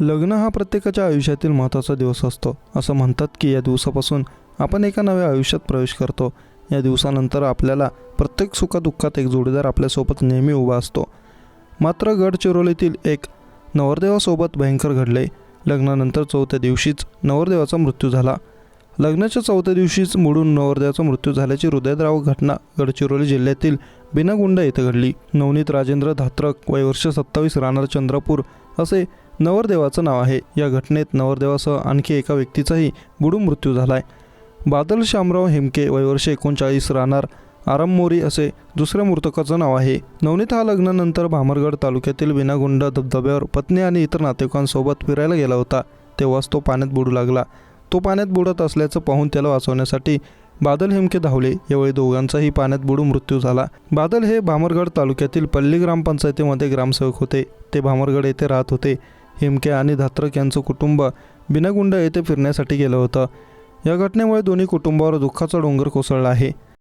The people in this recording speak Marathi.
लग्न हा प्रत्येकाच्या आयुष्यातील महत्त्वाचा दिवस असतो. असं म्हणतात की या दिवसापासून आपण एका नव्या आयुष्यात प्रवेश करतो. या दिवसानंतर आपल्याला प्रत्येक सुखादुःखात एक जोडीदार आपल्यासोबत नेहमी उभा असतो. मात्र गडचिरोलीतील एक नवरदेवासोबत भयंकर घडले. लग्नानंतर चौथ्या दिवशीच नवरदेवाचा मृत्यू झाला. लग्नाच्या चौथ्या दिवशीच मोडून नवरदेवाचा मृत्यू झाल्याची हृदयद्रावक घटना गडचिरोली जिल्ह्यातील बिनागुंडा येथे घडली. नवनीत राजेंद्र धात्रक वयवर्ष सत्तावीस राहणार चंद्रपूर असे नवरदेवाचं नाव आहे. या घटनेत नवरदेवासह आणखी एका व्यक्तीचाही बुडून मृत्यू झालाय. बादल शामराव हेमके वयवर्ष एकोणचाळीस राहणार आराममोरी असे दुसऱ्या मृतकाचं नाव आहे. नवनीत हा लग्नानंतर भामरगड तालुक्यातील बिनागुंड धबधब्यावर पत्नी आणि इतर नातेवाईकांसोबत फिरायला गेला होता. तेव्हाच तो पाण्यात बुडू लागला. तो पाण्यात बुडत असल्याचं पाहून त्याला वाचवण्यासाठी बादल हेमके धावले. यावेळी दोघांचाही पाण्यात बुडून मृत्यू झाला. बादल हे भामरगड तालुक्यातील पल्ली ग्रामपंचायतीमध्ये ग्रामसेवक होते. ते भामरगड येथे राहत होते. हेमके आणि धात्रक यांचं कुटुंब बिनागुंड येथे फिरण्यासाठी गेलं होतं. या घटनेमुळे दोन्ही कुटुंबावर दुःखाचा डोंगर कोसळला आहे.